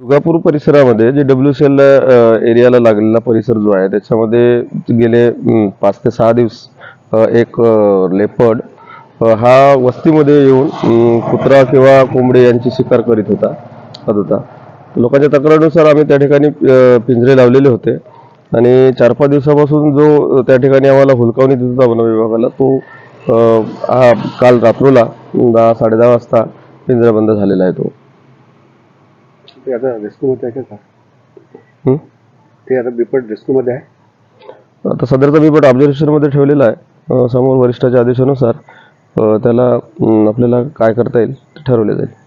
दुर्गापूर परिसरामध्ये J W C L एरियाला लागलेला परिसर जो आहे त्याच्यामध्ये गेले पाच ते सहा दिवस एक लेपर्ड हा वस्तीमध्ये येऊन कुत्रा किंवा कोंबडी यांची शिकार करीत होता करत होता. लोकांच्या तक्रारीनुसार आम्ही त्या ठिकाणी पिंजरे लावलेले होते आणि चार पाच दिवसापासून जो त्या ठिकाणी आम्हाला हुलकावणी देत होता वन विभागाला तो हा काल रात्रोला दहा साडेदहा वाजता पिंजरा बंद झालेला आहे तो. ते आता रेस्क्यूमध्ये आहे का हं? ते आता बिपट रेस्क्यूमध्ये आहे? आता सदरचा बिबट ऑब्झर्वेशनमध्ये ठेवलेला आहे. अं, समोर वरिष्ठाच्या आदेशानुसार अं, त्याला अं, आपल्याला काय करता येईल ते ठरवले जाईल.